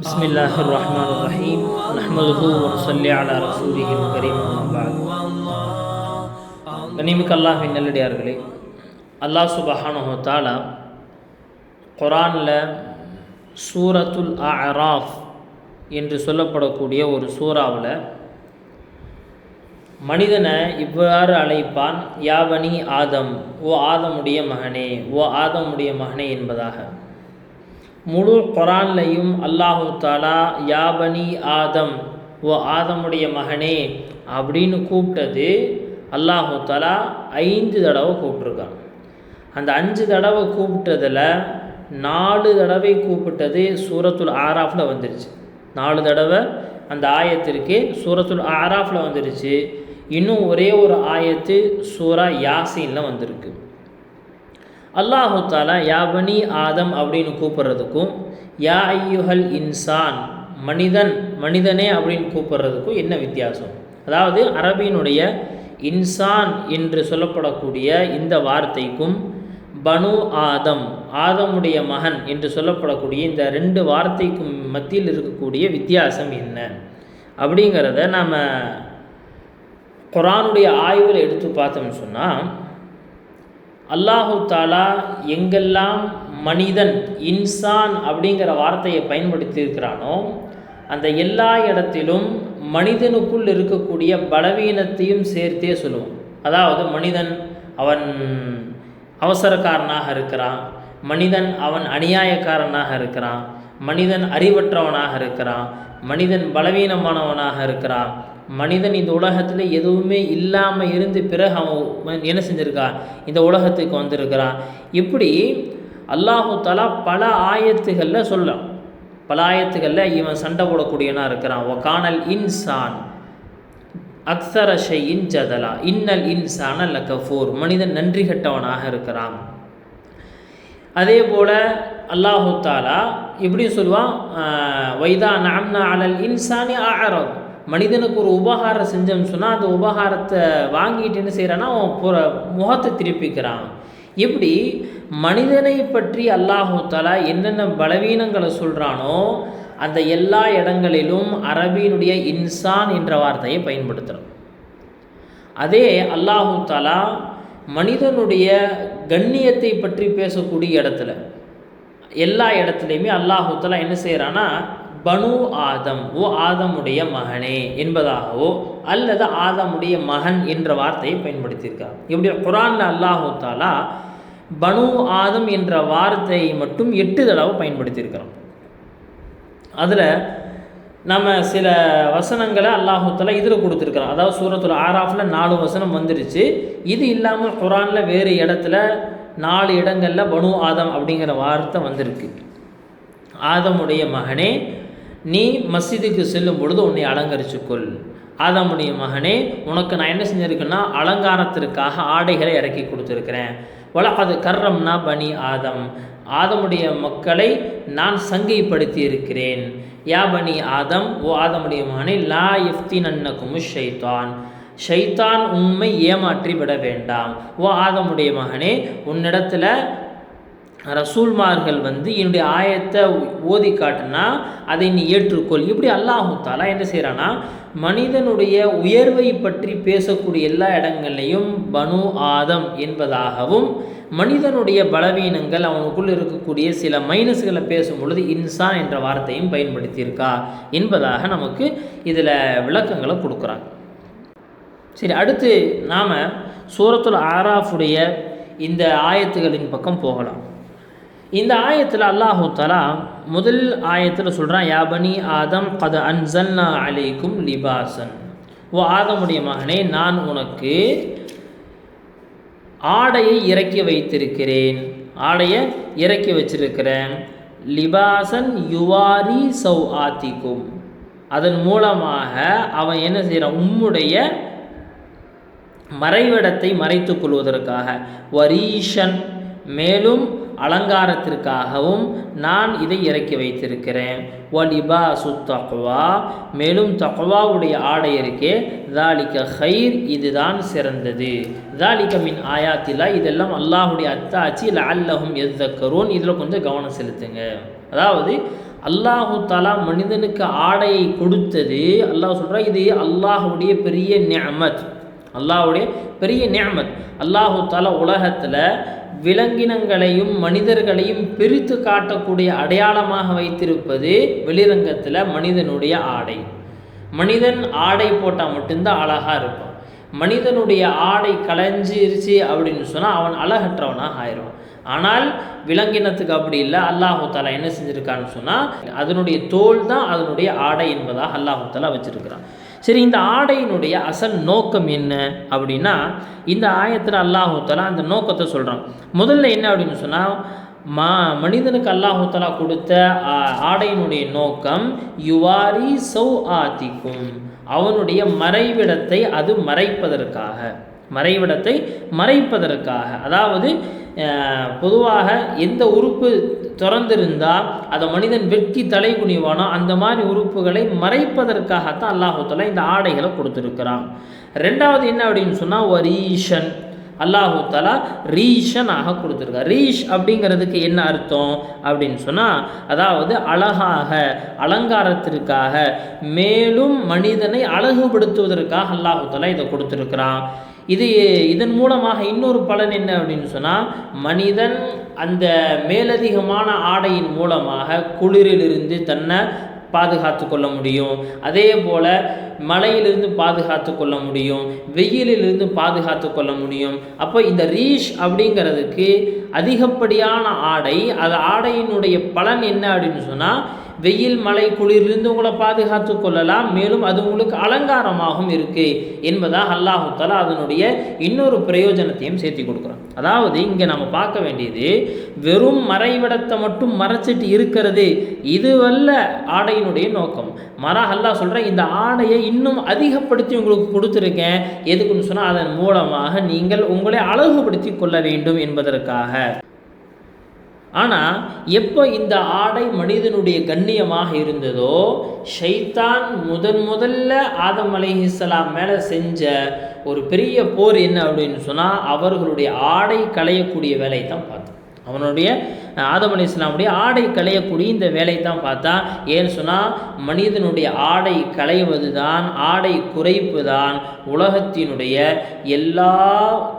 بسم الله الرحمن الرحيم نحمده ونصلي على رسوله الكريم أما بعد கனிமிக்க அல்லாஹின் நல்லடியார்களே அல்லாஹ் சுபஹானஹு தாலா குரானில் சூரத்துல் அராஃப் என்று சொல்லப்படக்கூடிய ஒரு சூறாவில் மனிதனை இவ்வாறு அழைப்பான் யாவனி ஆதம் ஓ ஆதமுடைய மகனே ஓ ஆதமுடைய மகனே என்பதாக முழு குரான்லையும் அல்லாஹு தாலா யாபனி ஆதம் ஓ ஆதமுடைய மகனே அப்படின்னு கூப்பிட்டது அல்லாஹு தாலா ஐந்து தடவை கூப்பிட்ருக்கான் அந்த அஞ்சு தடவை கூப்பிட்டதில் நாலு தடவை கூப்பிட்டது சூரத்துல் ஆராஃபில் வந்துருச்சு. நாலு தடவை அந்த ஆயத்திற்கு சூரத்துல் ஆராஃபில் வந்துருச்சு. இன்னும் ஒரே ஒரு ஆயத்து சூரா யாசினில் வந்திருக்கு. அல்லாஹு தாலா யாபனி ஆதம் அப்படின்னு கூப்பிட்றதுக்கும் யா ஐயுஹல் இன்சான் மனிதன் மனிதனே அப்படின்னு கூப்பிட்றதுக்கும் என்ன வித்தியாசம்? அதாவது அரபியினுடைய இன்சான் என்று சொல்லப்படக்கூடிய இந்த வார்த்தைக்கும் பனு ஆதம் ஆதமுடைய மகன் என்று சொல்லப்படக்கூடிய இந்த ரெண்டு வார்த்தைக்கும் மத்தியில் இருக்கக்கூடிய வித்தியாசம் என்ன? அப்படிங்கிறத நாம் குரானுடைய ஆய்வில் எடுத்து பார்த்தோம்னு சொன்னால் அல்லாஹு தாலா எங்கெல்லாம் மனிதன் இன்சான் அப்படிங்கிற வார்த்தையை பயன்படுத்தி இருக்கிறானோ அந்த எல்லா இடத்திலும் மனிதனுக்குள் இருக்கக்கூடிய பலவீனத்தையும் சேர்த்தே சொல்லுவோம். அதாவது மனிதன் அவன் அவசரக்காரனாக இருக்கிறான் மனிதன் அவன் அநியாயக்காரனாக இருக்கிறான் மனிதன் அறிவற்றவனாக இருக்கிறான் மனிதன் பலவீனமானவனாக இருக்கிறான் மனிதன் இந்த உலகத்தில் எதுவுமே இல்லாமல் இருந்து பிறகு அவன் என்ன செஞ்சுருக்கான் இந்த உலகத்துக்கு வந்திருக்கிறான் இப்படி அல்லாஹு தலா பல ஆயத்துகளில் சொல்லலாம் பல ஆயத்துகளில் இவன் சண்டை போடக்கூடியவனாக இருக்கிறான். ஒகானல் இன்சான் அக்சர ஷையின் ஜதலா. இன்னல் இன்சான் அல்ல கஃபூர் மனிதன் நன்றி கட்டவனாக இருக்கிறான். அதே போல் அல்லாஹு தாலா இப்படி சொல்லுவான் வைதா நாம்னா அலல் இன்சானி ஆரத் மனிதனுக்கு ஒரு உபகாரம் செஞ்சோம்னு சொன்னால் அந்த உபகாரத்தை வாங்கிட்டு என்ன செய்கிறான்னா அவன் புற முகத்தை திருப்பிக்கிறான். இப்படி மனிதனை பற்றி அல்லாஹு என்னென்ன பலவீனங்களை சொல்கிறானோ அந்த எல்லா இடங்களிலும் அரபியினுடைய இன்சான் என்ற வார்த்தையை பயன்படுத்துகிறான் அதே அல்லாஹூத்தாலா மனிதனுடைய கண்ணியத்தை பற்றி பேசக்கூடிய இடத்துல எல்லா இடத்துலையுமே அல்லாஹூத்தாலா என்ன செய்கிறான்னா பனு ஆதம். ஓ ஆதமுடைய மகனே என்பதாகவோ அல்லது ஆதமுடைய மகன் என்ற வார்த்தையை பயன்படுத்தியிருக்கார் இப்படி குரானில் அல்லாஹு தாலா பனு ஆதம் என்ற வார்த்தையை மட்டும் எட்டு தடவை பயன்படுத்தியிருக்கிறோம் அதில் நம்ம சில வசனங்களை அல்லாஹூத்தலா இதில் கொடுத்துருக்குறோம் அதாவது சூரத்தில் ஆறாஃபில் நாலு வசனம் வந்துருச்சு. இது இல்லாமல் குரானில் வேறு இடத்துல நாலு இடங்களில் பனு ஆதம் அப்படிங்கிற வார்த்தை வந்திருக்கு. ஆதமுடைய மகனே நீ மஸ்ஜிதுக்கு செல்லும் பொழுது உன்னை அலங்கரிச்சுக்கொள் ஆதமுடைய மகனே உனக்கு நான் என்ன செஞ்சுருக்கேன்னா அலங்காரத்திற்காக ஆடைகளை இறக்கி கொடுத்துருக்கிறேன். அது கர்ரம்னா பனி ஆதம். ஆதமுடைய மக்களை நான் சங்கைப்படுத்தி இருக்கிறேன் யா பனி ஆதம் ஓ ஆதமுடைய மகனே லா எஃப்தி நன்னக்கும் ஷைத்தான். ஷைத்தான் உண்மை ஏமாற்றி விட வேண்டாம். ஓ ஆதமுடைய மகனே உன்னிடத்தில் ரசூல்மார்கள் வந்து என்னுடைய ஆயத்தை ஓதி காட்டுனா அதை நீ ஏற்றுக்கொள். இப்படி அல்லாஹு தாலா என்ன செய்கிறான்னா மனிதனுடைய உயர்வை பற்றி பேசக்கூடிய எல்லா இடங்கள்லையும் பனு ஆதம் என்பதாகவும் மனிதனுடைய பலவீனங்கள் அவனுக்குள் இருக்கக்கூடிய சில மைனஸ்களை பேசும் பொழுது இன்சான் என்ற வார்த்தையும் பயன்படுத்தியிருக்கா என்பதாக நமக்கு இதில் விளக்கங்களை கொடுக்குறாங்க. சரி அடுத்து நாம் சூரத்துல் ஆராஃபுடைய இந்த ஆயத்துகளின் பக்கம் போகலாம். இந்த ஆயத்தில் அல்லாஹு தலா முதல் ஆயத்தில் சொல்கிறான் யாபனி ஆதம் கத அன்சல்னா அலைக்கும் லிபாசன் ஓ ஆதமுடைய மகனே நான் உனக்கு ஆடையை இறக்கி வைத்திருக்கிறேன். ஆடையை இறக்கி வச்சிருக்கிறேன். லிபாசன் யுவாரி சௌ ஆத்திக்கும் அதன் மூலமாக அவன் என்ன செய்கிறான் உம்முடைய மறைவிடத்தை மறைத்துக் கொள்வதற்காக. வரீஷன் மேலும் அலங்காரத்திற்காகவும் நான் இதை இறக்கி வைத்திருக்கிறேன். வலிபா சு தக்வா. மேலும் தக்வாவுடைய ஆடை இருக்கே. தாலிக்க ஹைர் இதுதான் சிறந்தது. தாலிக்க மின் ஆயாத்திலா இதெல்லாம் அல்லாஹுடைய அத்தாச்சி அல்லஹும் எத்தக்கரோன் இதில் கொஞ்சம் கவனம் செலுத்துங்க. அதாவது அல்லாஹு தாலா மனிதனுக்கு ஆடையை கொடுத்தது அல்லாஹ் சொல்கிறா இது அல்லாஹுடைய பெரிய நியமத் அல்லாஹுடைய பெரிய நியமத் அல்லாஹு தாலா உலகத்தில் விலங்கினங்களையும் மனிதர்களையும் பிரித்து காட்டக்கூடிய அடையாளமாக வைத்திருப்பது வெளிரங்கத்தில் மனிதனுடைய ஆடை. மனிதன் ஆடை போட்டால் மட்டும்தான் அழகாக இருப்பான். மனிதனுடைய ஆடை களைஞ்சிருச்சு அப்படின்னு சொன்னால் அவன் அழகற்றவனாக ஆயிடுவான். ஆனால் விலங்கினத்துக்கு அப்படி இல்லை. அல்லாஹு தாலா என்ன செஞ்சுருக்கான்னு சொன்னால் அதனுடைய தோல் தான் அதனுடைய ஆடை என்பதாக அல்லாஹு தாலா வச்சுருக்கிறான். சரி இந்த ஆடையினுடைய அசல் நோக்கம் என்ன அப்படின்னா இந்த ஆயத்தில் அல்லாஹூத்தலா அந்த நோக்கத்தை சொல்கிறான் முதல்ல என்ன அப்படின்னு சொன்னால் மா மனிதனுக்கு அல்லாஹூத்தலா கொடுத்த ஆடையினுடைய நோக்கம் யுவாரி சௌ ஆதிக்கும் அவனுடைய மறைவிடத்தை அது மறைப்பதற்காக மறைவிடத்தை மறைப்பதற்காக. அதாவது பொதுவாக எந்த உறுப்பு திறந்திருந்தால் அதை மனிதன் வெட்கி தலை குனிவானோ அந்த மாதிரி உறுப்புகளை மறைப்பதற்காகத்தான் அல்லாஹு இந்த ஆடைகளை கொடுத்துருக்கிறான். ரெண்டாவது என்ன அப்படின்னு சொன்னால் வரீஷன் அல்லாஹு தாலா ரீஷனாக கொடுத்துருக்கா ரீஷ் அப்படிங்கிறதுக்கு என்ன அர்த்தம் அப்படின்னு சொன்னால் அதாவது அழகாக அலங்காரத்திற்காக மேலும் மனிதனை அழகுபடுத்துவதற்காக அல்லாஹு இதை கொடுத்துருக்கிறான். இது இதன் மூலமாக இன்னொரு பலன் என்ன அப்படின்னு சொன்னால் மனிதன் அந்த மேலதிகமான ஆடையின் மூலமாக குளிரிலிருந்து தன்னை பாதுகாத்து கொள்ள முடியும். அதே போல் மழையிலிருந்து பாதுகாத்து கொள்ள முடியும் வெயிலிலிருந்து பாதுகாத்து கொள்ள முடியும். அப்போ இந்த ரீஷ் அப்படிங்கிறதுக்கு அதிகப்படியான ஆடை அது ஆடையினுடைய பலன் என்ன அப்படின்னு சொன்னால் வெயில் மழை குளிரிலிருந்து உங்களை பாதுகாத்து கொள்ளலாம். மேலும் அது உங்களுக்கு அலங்காரமாகவும் இருக்கு என்பதாக அல்லாஹு தஆலா அதனுடைய இன்னொரு பிரயோஜனத்தையும் சேர்த்து கொடுக்குறோம் அதாவது இங்கே நம்ம பார்க்க வேண்டியது வெறும் மறைவிடத்தை மட்டும் மறைச்சிட்டு இருக்கிறது இதுவல்ல ஆடையினுடைய நோக்கம். மரா அல்லாஹ் சொல்கிறேன் இந்த ஆடையை இன்னும் அதிகப்படுத்தி உங்களுக்கு கொடுத்துருக்கேன். எதுக்குன்னு சொன்னால் அதன் மூலமாக நீங்கள் உங்களை அழகுபடுத்தி கொள்ள வேண்டும் என்பதற்காக. ஆனால் எப்போ இந்த ஆடை மனிதனுடைய கண்ணியமாக இருந்ததோ ஷைத்தான் முதன் முதல்ல ஆதம் அலைஹிஸ்லாம் மேலே செஞ்ச ஒரு பெரிய போர் என்ன அப்படின்னு சொன்னால் அவர்களுடைய ஆடை களையக்கூடிய வேலையை தான் பார்த்தோம் அவனுடைய ஆதம் அலி இஸ்லாமுடைய ஆடை களையக்கூடிய இந்த வேலை தான் பார்த்தா ஏன்னு சொன்னால் மனிதனுடைய ஆடை களைவது தான் ஆடை குறைப்பு தான் உலகத்தினுடைய எல்லா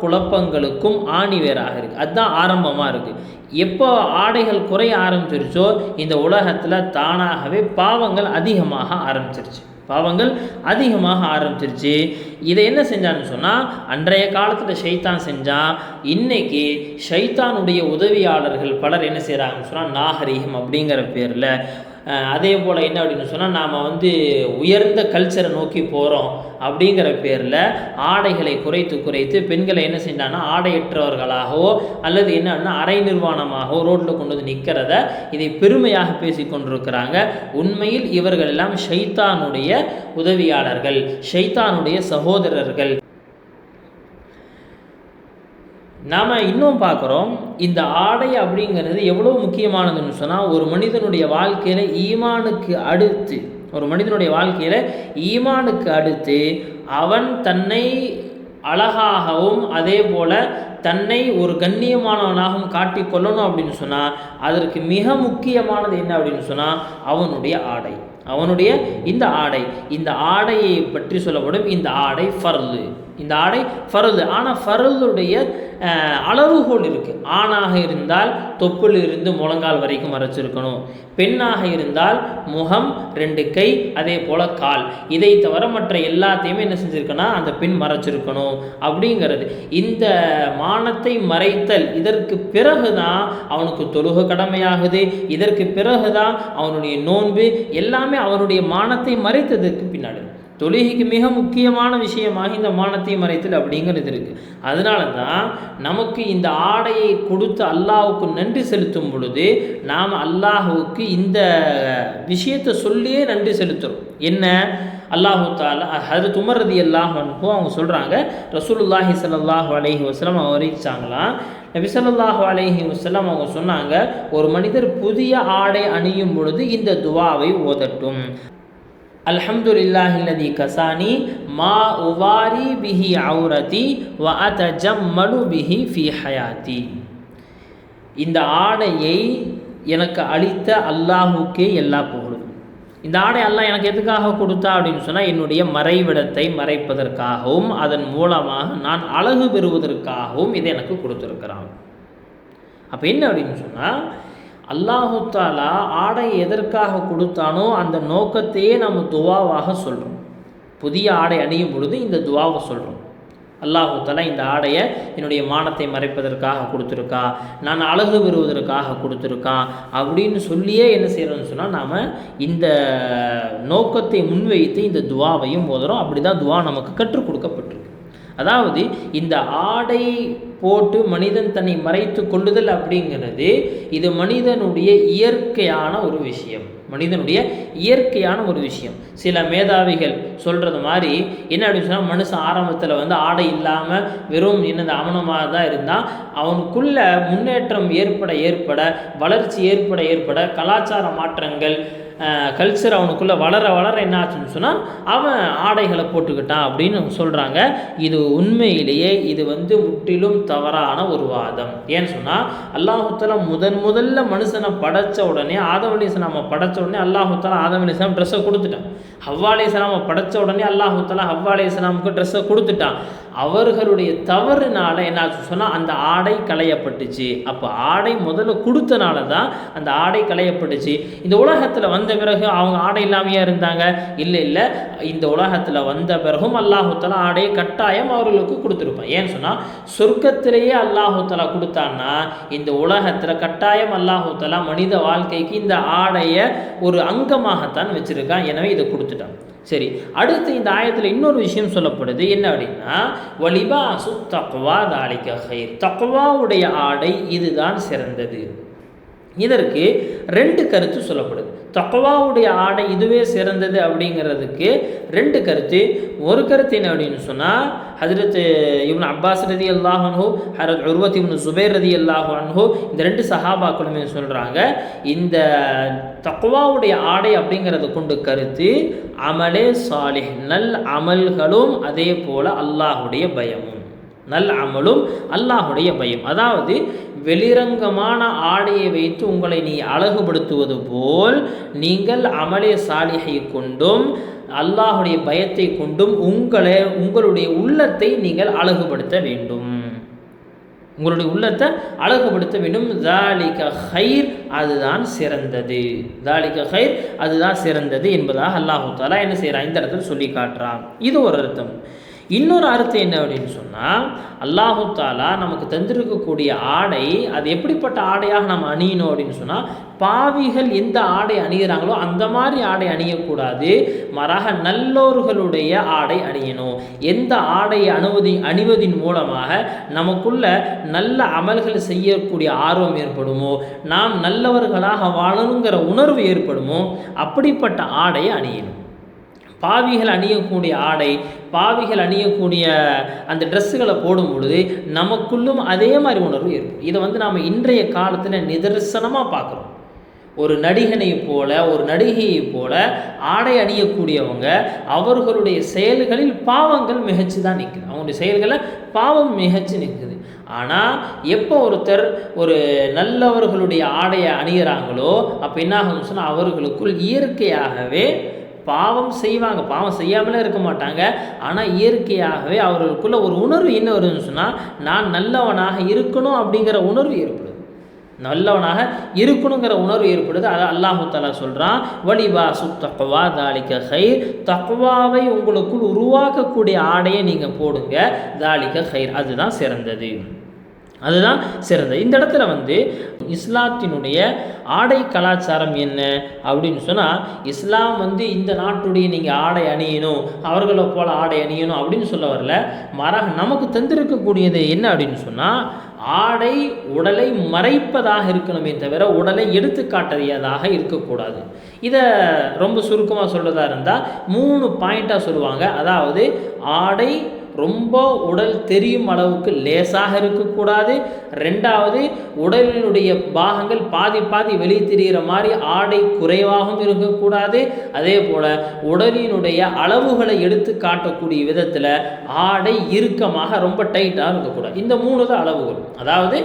குழப்பங்களுக்கும் ஆணிவேராக இருக்குது அதுதான் ஆரம்பமாக இருக்குது எப்போ ஆடைகள் குறைய ஆரம்பிச்சிருச்சோ இந்த உலகத்தில் தானாகவே பாவங்கள் அதிகமாக ஆரம்பிச்சிருச்சு. பாவங்கள் அதிகமாக ஆரம்பிச்சிருச்சு. இதை என்ன செஞ்சான்னு சொன்னால் அன்றைய காலத்தில் ஷைத்தான் செஞ்சான். இன்னைக்கு ஷைத்தானுடைய உதவியாளர்கள் பலர் என்ன செய்கிறாங்கன்னு சொன்னால் நாகரீகம் அப்படிங்கிற பேரில் அதே போல் என்ன அப்படின்னு சொன்னால் நாம் வந்து உயர்ந்த கல்ச்சரை நோக்கி போகிறோம் அப்படிங்கிற பேரில் ஆடைகளை குறைத்து குறைத்து பெண்களை என்ன செஞ்சாங்கன்னா ஆடையற்றவர்களாகவோ அல்லது என்னன்னா அரை நிர்வாணமாகவோ ரோட்டில் கொண்டு வந்து நிற்கிறத இதை பெருமையாக பேசி கொண்டிருக்கிறாங்க. உண்மையில் இவர்கள் எல்லாம் ஷைத்தானுடைய உதவியாளர்கள் ஷைத்தானுடைய சகோதரர்கள். நாம் இன்னும் பார்க்குறோம் இந்த ஆடை அப்படிங்கிறது எவ்வளோ முக்கியமானதுன்னு சொன்னால் ஒரு மனிதனுடைய வாழ்க்கையில் ஈமானுக்கு அடுத்து ஒரு மனிதனுடைய வாழ்க்கையில் ஈமானுக்கு அடுத்து அவன் தன்னை அழகாகவும் அதே போல் தன்னை ஒரு கண்ணியமானவனாகவும் காட்டிக் கொள்ளணும் அப்படின்னு சொன்னால் அதற்கு மிக முக்கியமானது என்ன அப்படின்னு சொன்னால் அவனுடைய ஆடை. அவனுடைய இந்த ஆடை. இந்த ஆடையை பற்றி சொல்லப்படும் இந்த ஆடை ஃபர்லு. இந்த ஆடை ஃபருது ஆனால் ஃபருளுடைய அளவுகோல் இருக்குது ஆணாக இருந்தால் தொப்புள் இருந்து முழங்கால் வரைக்கும் மறைச்சிருக்கணும் பெண்ணாக இருந்தால் முகம் ரெண்டு கை அதே போல் கால். இதை தவிர மற்ற எல்லாத்தையுமே என்ன செஞ்சுருக்குன்னா அந்த பெண் மறைச்சிருக்கணும் அப்படிங்கிறது. இந்த மானத்தை மறைத்தல் இதற்கு பிறகு தான் அவனுக்கு தொழுக கடமையாகுது. இதற்கு பிறகு தான் அவனுடைய நோன்பு. எல்லாமே அவனுடைய மானத்தை மறைத்ததற்கு பின்னாடி தொழுகைக்கு மிக முக்கியமான விஷயமாக இந்த மானத்தை மறைத்தல் அப்படிங்கிறது இருக்குது அதனால தான் நமக்கு இந்த ஆடையை கொடுத்து அல்லாஹுக்கு நன்றி செலுத்தும் பொழுது நாம் அல்லாஹுவுக்கு இந்த விஷயத்தை சொல்லியே நன்றி செலுத்துகிறோம் என்ன? அல்லாஹு தாலா அது துமரதி அல்லாஹ் அவங்க சொல்கிறாங்க ரசூலுல்லாஹி ஸல்லல்லாஹு அலஹி வஸ்லம் அவங்க அறிவிச்சாங்களாம். நபி ஸல்லல்லாஹு அவங்க சொன்னாங்க ஒரு மனிதர் புதிய ஆடை அணியும் பொழுது இந்த துவாவை ஓதட்டும். அல்ஹம்துலில்லாஹில்லதி கசானி மா உவாரி பிஹி அவுரதி வ அதஜம்மலு பிஹி ஃபி ஹயாத்தி. இந்த ஆடையை எனக்கு அளித்த அல்லாஹுக்கே எல்லா புகழும். இந்த ஆடை அல்லாஹ் எனக்கு எதுக்காக கொடுத்தா அப்படின்னு சொன்னால் என்னுடைய மறைவிடத்தை மறைப்பதற்காகவும் அதன் மூலமாக நான் அழகு பெறுவதற்காகவும் இதை எனக்கு கொடுத்துருக்கிறான். அப்போ என்ன அப்படின்னு சொன்னால் அல்லாஹுத்தாலா ஆடை எதற்காக கொடுத்தானோ அந்த நோக்கத்தையே நம்ம துவாவாக சொல்கிறோம் புதிய ஆடை அணியும் பொழுது இந்த துவாவை சொல்கிறோம் அல்லாஹு இந்த ஆடையை என்னுடைய மானத்தை மறைப்பதற்காக கொடுத்துருக்கா நான் அழகு பெறுவதற்காக கொடுத்துருக்கான் அப்படின்னு சொல்லியே என்ன செய்கிறோம்னு சொன்னால் நாம் இந்த நோக்கத்தை முன்வைத்து இந்த துவாவையும் ஓதுறோம். அப்படி தான் துவா நமக்கு கற்றுக் கொடுக்கப்பட்டிருக்கு. அதாவது இந்த ஆடை போட்டு மனிதன் தன்னை மறைத்து கொள்ளுதல் அப்படிங்கிறது இது மனிதனுடைய இயற்கையான ஒரு விஷயம். மனிதனுடைய இயற்கையான ஒரு விஷயம். சில மேதாவிகள் சொல்கிறது மாதிரி என்ன அப்படின்னு சொன்னால் மனுஷன் ஆரம்பத்தில் வந்து ஆடை இல்லாமல் வெறும் என்னது அவனமாக தான் இருந்தால் அவனுக்குள்ள முன்னேற்றம் ஏற்பட ஏற்பட வளர்ச்சி ஏற்பட ஏற்பட கலாச்சார மாற்றங்கள் கல்ச்சர் அவனுக்குள்ளே வளர வளர என்ன ஆச்சுன்னு சொன்னால் அவன் ஆடைகளை போட்டுக்கிட்டான் அப்படின்னு சொல்கிறாங்க இது உண்மையிலேயே இது வந்து முற்றிலும் தவறான ஒரு வாதம். ஏன்னு சொன்னால் அல்லாஹுத்தலா முதன் முதல்ல மனுஷனை படைச்ச உடனே ஆதம் அலிஸ்லாமை படைச்ச உடனே அல்லாஹுத்தலா ஆதம் ட்ரெஸ்ஸை கொடுத்துட்டான். ஹவ்வா படைச்ச உடனே அல்லாஹுத்தலா ஹவ்வா ட்ரெஸ்ஸை கொடுத்துட்டான். அவர்களுடைய தவறுனால என்னாச்சு சொன்னால் அந்த ஆடை களையப்பட்டுச்சு. அப்போ ஆடை முதல்ல கொடுத்தனால தான் அந்த ஆடை களையப்பட்டுச்சு. இந்த உலகத்தில் வந்த பிறகு அவங்க ஆடை இல்லாமையா இருந்தாங்க? இல்லை இல்லை. இந்த உலகத்தில் வந்த பிறகும் அல்லாஹுத்தலா ஆடையை கட்டாயம் அவர்களுக்கு கொடுத்துருப்பான். ஏன்னு சொன்னால் சொர்க்கத்திலேயே அல்லாஹுத்தலா கொடுத்தான்னா இந்த உலகத்தில் கட்டாயம் அல்லாஹுத்தலா மனித வாழ்க்கைக்கு இந்த ஆடையை ஒரு அங்கமாகத்தான் வச்சுருக்கான். எனவே இதை கொடுத்துட்டான். சரி அடுத்து இந்த ஆயத்தில் இன்னொரு விஷயம் சொல்லப்படுது. என்ன அப்படின்னா வலிபா சு தக்வா தாலிக்க ஹைர் தக்வாவுடைய ஆடை இதுதான் சிறந்தது. இதற்கு ரெண்டு கருத்து சொல்லப்படுது. தக்குவாவுடைய ஆடை இதுவே சிறந்தது அப்படிங்கிறதுக்கு ரெண்டு கருத்து. ஒரு கருத்து என்ன அப்படின்னு சொன்னால் ஹஜரத் இவன் அப்பாஸ் ரதி அல்லாஹன்ஹோ ஹரத் உருவத் இவனு சுபேர் ரதி அல்லாஹன்ஹோ இந்த ரெண்டு சஹாபாக்களுமே சொல்கிறாங்க இந்த தக்குவாவுடைய ஆடை அப்படிங்கிறத கொண்டு கருத்து அமலே சாலிஹ் நல் அமல்களும் அதே போல் அல்லாஹுடைய பயமும். நல் அமலும் அல்லாஹுடைய பயம். அதாவது வெளிரங்கமான ஆடையை வைத்து உங்களை நீ அழகுபடுத்துவது போல் நீங்கள் அமலே சாலிகை கொண்டும் அல்லாஹுடைய பயத்தை கொண்டும் உங்களை உங்களுடைய உள்ளத்தை நீங்கள் அழகுபடுத்த வேண்டும். உங்களுடைய உள்ளத்தை அழகுபடுத்த வேண்டும். தாலிக ஹைர் அதுதான் சிறந்தது. தாலிக ஹைர் அதுதான் சிறந்தது என்பதாக அல்லாஹு தாலா என்ன செய்கிறான்? இந்த இடத்துல சொல்லி காட்டுறான். இது ஒரு அர்த்தம். இன்னொரு அர்த்தம் என்ன அப்படின்னு சொன்னால் அல்லாஹு தாலா நமக்கு தந்திருக்கக்கூடிய ஆடை அது எப்படிப்பட்ட ஆடையாக நம்ம அணியணும் அப்படின்னு சொன்னால் பாவிகள் எந்த ஆடை அணிகிறாங்களோ அந்த மாதிரி ஆடை அணியக்கூடாது. மாறாக நல்லோர்களுடைய ஆடை அணியணும். எந்த ஆடையை அணுவதி அணிவதின் மூலமாக நமக்குள்ள நல்ல அமல்கள் செய்யக்கூடிய ஆர்வம் ஏற்படுமோ நாம் நல்லவர்களாக வாழணுங்கிற உணர்வு ஏற்படுமோ அப்படிப்பட்ட ஆடையை அணியணும். பாவிகள் அணியக்கூடிய ஆடை பாவிகள் அணியக்கூடிய அந்த ட்ரெஸ்ஸுகளை போடும் பொழுது நமக்குள்ளும் அதே மாதிரி உணர்வு ஏற்படும் இதை வந்து நாம் இன்றைய காலத்தில் நிதர்சனமாக பார்க்குறோம். ஒரு நடிகனை போல ஒரு நடிகையை போல ஆடை அணியக்கூடியவங்க அவர்களுடைய செயல்களில் பாவங்கள் மிகச்சு தான் நிற்குது அவங்களுடைய செயல்களை பாவம் மிகச்சு நிற்குது ஆனால் எப்போ ஒருத்தர் ஒரு நல்லவர்களுடைய ஆடையை அணியிறாங்களோ அப்போ என்ன ஆகும்னு சொன்னால் அவர்களுக்குள் இயற்கையாகவே பாவம் செய்வாங்க. பாவம் செய்யாமலே இருக்க மாட்டாங்க. ஆனால் இயற்கையாகவே அவர்களுக்குள்ள ஒரு உணர்வு என்ன வருதுன்னு சொன்னால் நான் நல்லவனாக இருக்கணும் அப்படிங்கிற உணர்வு ஏற்படுது. நல்லவனாக இருக்கணுங்கிற உணர்வு ஏற்படுது. அதை அல்லாஹு தாலா சொல்கிறான் வலிபா சுத்தக்குவா தாலிக்க ஹைர் தக்குவாவை உங்களுக்குள் உருவாக்கக்கூடிய ஆடையை நீங்கள் போடுங்க. தாலிக்க ஹைர் அதுதான் சிறந்தது. அதுதான் சிறந்தது இந்த இடத்துல வந்து இஸ்லாத்தினுடைய ஆடை கலாச்சாரம் என்ன அப்படின்னு சொன்னால் இஸ்லாம் வந்து இந்த நாட்டுடைய நீங்கள் ஆடை அணியணும் அவர்களை போல் ஆடை அணியணும் அப்படின்னு சொல்ல வரல. மாறாக நமக்கு தந்திருக்கக்கூடியது என்ன அப்படின்னு சொன்னால் ஆடை உடலை மறைப்பதாக இருக்கணுமே தவிர உடலை எடுத்துக்காட்டறியதாக இருக்கக்கூடாது. இதை ரொம்ப சுருக்கமாக சொல்கிறதா இருந்தால் மூணு பாயிண்ட்டாக சொல்லுவாங்க. அதாவது ஆடை ரொம்ப உடல் தெரியும் அளவுக்கு லேசாக இருக்கக்கூடாது. ரெண்டாவது உடலினுடைய பாகங்கள் பாதி பாதி வெளியே தெரிகிற மாதிரி ஆடை குறைவாகவும் இருக்கக்கூடாது. அதே போல் உடலினுடைய அளவுகளை எடுத்து காட்டக்கூடிய விதத்தில் ஆடை இறுக்கமாக ரொம்ப டைட்டாக இருக்கக்கூடாது. இந்த மூணு தான் அளவுகள் அதாவது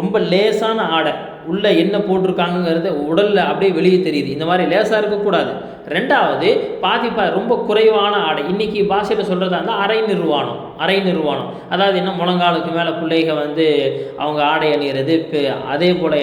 ரொம்ப லேசான ஆடை. உள்ளே என்ன போட்டிருக்காங்கங்கிறது உடலில் அப்படியே வெளியே தெரியுது. இந்த மாதிரி லேசாக இருக்கக்கூடாது. ரெண்டாவது பாதிப்பா ரொம்ப குறைவான ஆடை. இன்றைக்கி பாஷையில் சொல்கிறதா இருந்தால் அரை நிர்வாணம் அரை நிர்வாணம். அதாவது என்ன முழங்காலுக்கு மேலே பிள்ளைக வந்து அவங்க ஆடை அணிகிறது இப்போ அதே போல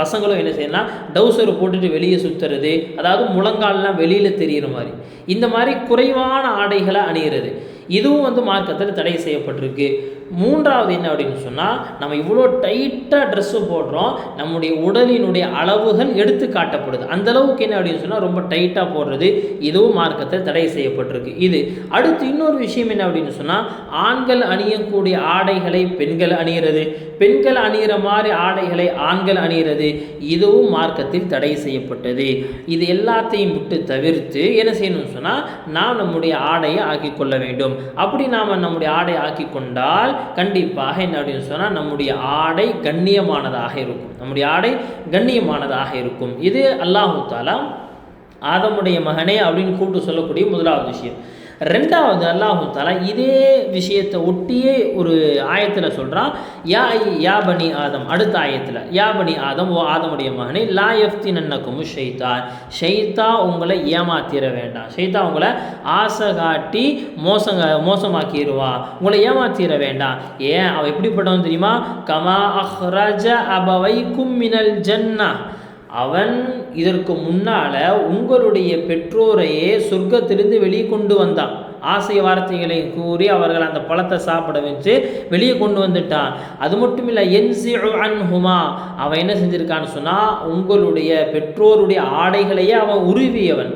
பசங்களும் என்ன செய்யணும்னா டவுசர் போட்டுட்டு வெளியே சுற்றுறது அதாவது முழங்கால்லாம் வெளியில் தெரிகிற மாதிரி. இந்த மாதிரி குறைவான ஆடைகளை அணிகிறது இதுவும் வந்து மார்க்கத்தில் தடை செய்யப்பட்டிருக்கு. மூன்றாவது என்ன அப்படின்னு சொன்னால் நம்ம இவ்வளோ டைட்டாக ட்ரெஸ்ஸு போடுறோம் நம்முடைய உடலினுடைய அளவுகள் எடுத்து காட்டப்படுது. அந்த அளவுக்கு என்ன அப்படின்னு சொன்னால் ரொம்ப டைட்டாக போடுறது இதுவும் மார்க்கத்தில் தடை செய்யப்பட்டிருக்கு. இது. அடுத்து இன்னொரு விஷயம் என்ன அப்படின்னு சொன்னால் ஆண்கள் அணியக்கூடிய ஆடைகளை பெண்கள் அணிகிறது பெண்கள் அணிகிற மாதிரி ஆடைகளை ஆண்கள் அணிகிறது இதுவும் மார்க்கத்தில் தடை செய்யப்பட்டது. இது எல்லாத்தையும் விட்டு தவிர்த்து என்ன செய்யணும்னு சொன்னால் நாம் நம்முடைய ஆடையை ஆக்கி கொள்ள வேண்டும். அப்படி நாம் நம்முடைய ஆடை ஆக்கி கொண்டால் கண்டிப்பாக என்ன அப்படின்னு சொன்னால் நம்முடைய ஆடை கண்ணியமானதாக இருக்கும். நம்முடைய ஆடை கண்ணியமானதாக இருக்கும். இது அல்லாஹு தாலா ஆதமுடைய மகனே அப்படின்னு கூப்பிட்டு சொல்லக்கூடிய முதலாவது விஷயம். ரெண்டாவது அல்லாஹு தாலா இதே விஷயத்தை ஒட்டியே ஒரு ஆயத்தில் சொல்கிறான் யா யா பனி ஆதம் அடுத்த ஆயத்தில் யா பனி ஆதம் ஓ ஆதமுடைய மகனே லா எஃப்தி நன்னக்கும் ஷெய்தா ஷெய்தா உங்களை ஏமாத்திர வேண்டாம். ஷெய்தா உங்களை ஆசை காட்டி மோசங்க மோசமாக்கிடுவா உங்களை ஏமாத்திர வேண்டாம். ஏன்? அவள் எப்படிப்பட்டவன் தெரியுமா? கமா அஹ்ரஜ அபவை கும்மினல் ஜன்னா அவன் இதற்கு முன்னால் உங்களுடைய பெற்றோரையே சொர்க்கத்திலிருந்து வெளியே கொண்டு வந்தான். ஆசை வார்த்தைகளை கூறி அவர்கள் அந்த பழத்தை சாப்பிட வச்சு வெளியே கொண்டு வந்துட்டான். அது மட்டும் இல்லை என் ஹுமா அவன் என்ன செஞ்சிருக்கான்னு சொன்னால் உங்களுடைய பெற்றோருடைய ஆடைகளையே அவன் உருவியவன்.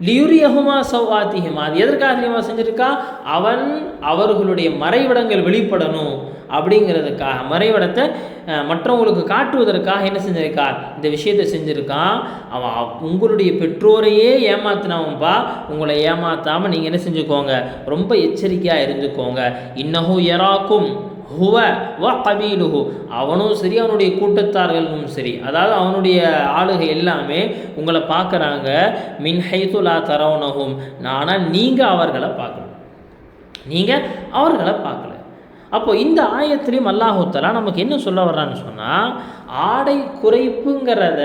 லியுரியகுமா சௌவாத்திகமா அது எதற்காக தெரியுமா செஞ்சிருக்கா? அவன் அவர்களுடைய மறைவிடங்கள் வெளிப்படணும். அப்படிங்கிறதுக்காக மறைவிடத்தை மற்றவங்களுக்கு காட்டுவதற்காக என்ன செஞ்சிருக்கா? இந்த விஷயத்தை செஞ்சுருக்கான். அவன் உங்களுடைய பெற்றோரையே ஏமாத்தினவன்பா உங்களை ஏமாத்தாமல் நீங்கள் என்ன செஞ்சுக்கோங்க? ரொம்ப எச்சரிக்கையாக இருந்துக்கோங்க. இன்னஹு எராக்கும் ஹுவ வ கபீலுஹு. அவனும் சரி அவனுடைய கூட்டத்தார்களும் சரி. அதாவது அவனுடைய ஆளுகை எல்லாமே உங்களை பார்க்குறாங்க. மின் ஹைதுலா தரவுனகும் ஆனால் நீங்கள் அவர்களை பார்க்கணும். நீங்கள் அவர்களை பார்க்கல. அப்போ இந்த ஆயத்திலையும் அல்லாஹூத்தலா நமக்கு என்ன சொல்ல வர்றான்னு சொன்னால் ஆடை குறைப்புங்கிறத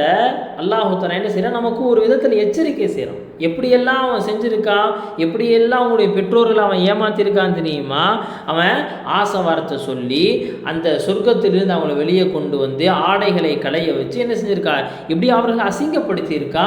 அல்லாஹூத்தலா என்ன செய்யறான் நமக்கு ஒரு விதத்தில் எச்சரிக்கை செய்கிறோம் எப்படியெல்லாம் அவன் செஞ்சுருக்கான் எப்படியெல்லாம் அவனுடைய பெற்றோர்கள் அவன் ஏமாத்திருக்கான் தெரியுமா? அவன் ஆசை வார்த்தை சொல்லி அந்த சொர்க்கத்திலிருந்து அவங்கள வெளியே கொண்டு வந்து ஆடைகளை களைய வச்சு என்ன செஞ்சிருக்கா? இப்படி அவர்களை அசிங்கப்படுத்தியிருக்கா?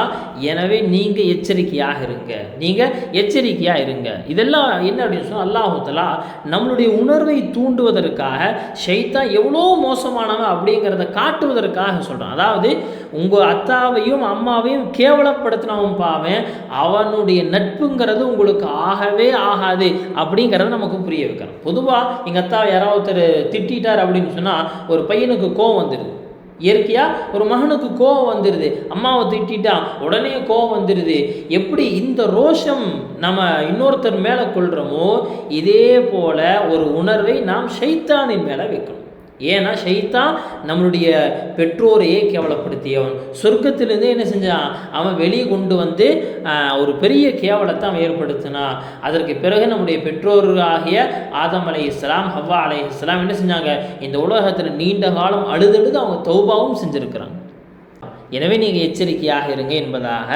எனவே நீங்கள் எச்சரிக்கையாக இருங்க. நீங்கள் எச்சரிக்கையாக இருங்க. இதெல்லாம் என்ன அப்படின்னு சொன்னால் அல்லாஹுத்தலா நம்மளுடைய உணர்வை தூண்டுவதற்காக ஷைத்தான் எவ்வளோ மோசமானவன் அப்படிங்கிறத காட்டுவதற்காக சொல்கிறான் அதாவது உங்கள் அத்தாவையும் அம்மாவையும் கேவலப்படுத்தினவன் பாவன் அவனுடைய நட்புங்கிறது உங்களுக்கு ஆகவே ஆகாது அப்படிங்கிறத நமக்கு புரிய வைக்கணும். பொதுவாக எங்கள் அத்தா யாராவது ஒருத்தர் திட்டார் அப்படின்னு சொன்னால் ஒரு பையனுக்கு கோவம் வந்துடுது இயற்கையாக ஒரு மகனுக்கு கோவம் வந்துடுது அம்மாவை திட்டான் உடனே கோவம் வந்துடுது எப்படி இந்த ரோஷம் நம்ம இன்னொருத்தர் மேலே கொள்கிறோமோ இதே போல ஒரு உணர்வை நாம் சைத்தானின் மேலே வைக்கணும். ஏன்னா ஷைத்தான் நம்மளுடைய பெற்றோரையே கேவலப்படுத்தியவன். சொர்க்கத்திலிருந்தே என்ன செஞ்சான்? அவன் வெளியே கொண்டு வந்து ஒரு பெரிய கேவலத்தை அவன் ஏற்படுத்தினான். அதற்கு பிறகு நம்முடைய பெற்றோராகிய ஆதம் அலை இஸ்லாம் ஹவ்வா அலை இஸ்லாம் என்ன செஞ்சாங்க? இந்த உலகத்தில் நீண்ட காலம் அழுதழுது அவங்க தௌபாவும் செஞ்சுருக்கிறாங்க. எனவே நீங்கள் எச்சரிக்கையாக இருங்க என்பதாக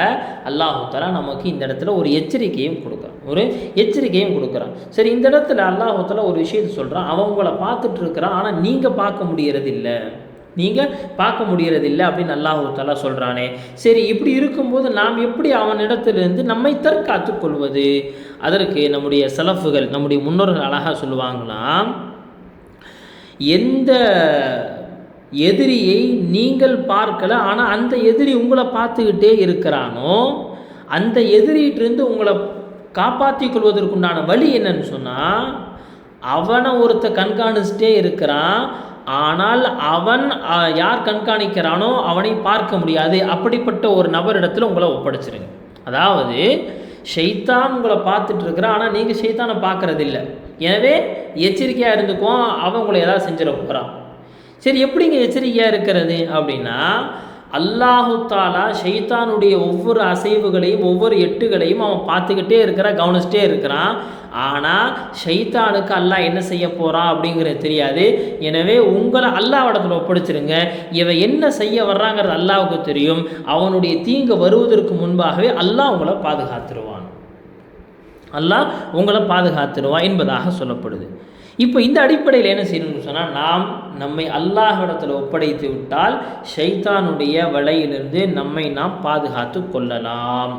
அல்லாஹு நமக்கு இந்த இடத்துல ஒரு எச்சரிக்கையும் கொடுக்குறான். ஒரு எச்சரிக்கையும் கொடுக்குறான். சரி இந்த இடத்துல அல்லாஹு ஒரு விஷயத்தை சொல்கிறான் அவன் உங்களை பார்த்துட்டு இருக்கிறான். ஆனால் நீங்கள் பார்க்க முடியறது இல்லை நீங்கள் பார்க்க முடியறது இல்லை அப்படின்னு அல்லாஹு சொல்கிறானே சரி இப்படி இருக்கும்போது நாம் எப்படி அவனிடத்திலிருந்து நம்மை தற்காத்து கொள்வது? அதற்கு நம்முடைய செலஃபுகள் நம்முடைய முன்னோர்கள் அழகாக சொல்லுவாங்களாம் எந்த எதிரியை நீங்கள் பார்க்கல ஆனால் அந்த எதிரி உங்களை பார்த்துக்கிட்டே இருக்கிறானோ அந்த எதிரிகிட்டிருந்து உங்களை காப்பாற்றிக் கொள்வதற்குண்டான வழி என்னன்னு சொன்னால் அவனை ஒருத்த கண்காணிச்சிட்டே இருக்கிறான். ஆனால் அவன் யார் கண்காணிக்கிறானோ அவனை பார்க்க முடியாது. அப்படிப்பட்ட ஒரு நபரிடத்தில் உங்களை ஒப்படைச்சிருங்க. அதாவது ஷைத்தான் உங்களை பார்த்துட்டு இருக்கிறான் ஆனால் நீங்கள் ஷைத்தானை பார்க்குறதில்ல. எனவே எச்சரிக்கையாக இருந்துக்கும் அவன் உங்களை ஏதாவது செஞ்சிட போகிறான் சரி எப்படிங்க எச்சரிக்கையாக இருக்கிறது? அப்படின்னா அல்லாஹு தாலா ஷைத்தானுடைய ஒவ்வொரு அசைவுகளையும் ஒவ்வொரு எட்டுகளையும் அவன் பார்த்துக்கிட்டே இருக்கிறான் கவனிச்சிட்டே இருக்கிறான். ஆனால் ஷைத்தானுக்கு அல்லாஹ் என்ன செய்ய போகிறான் அப்படிங்கிறது தெரியாது. எனவே உங்களை அல்லாவிடத்தில் ஒப்படைச்சிருங்க. இவன் என்ன செய்ய வர்றாங்கிறது அல்லாவுக்கு தெரியும். அவனுடைய தீங்கு வருவதற்கு முன்பாகவே அல்லாஹ் உங்களை பாதுகாத்துருவான். அல்லாஹ் உங்களை பாதுகாத்துருவான் என்பதாக சொல்லப்படுது. இப்போ இந்த அடிப்படையில் என்ன செய்யணும்னு சொன்னால் நாம் நம்மை அல்லாஹிடத்தில் ஒப்படைத்து விட்டால் ஷைத்தானுடைய வலையிலிருந்து நம்மை நாம் பாதுகாத்து கொள்ளலாம்.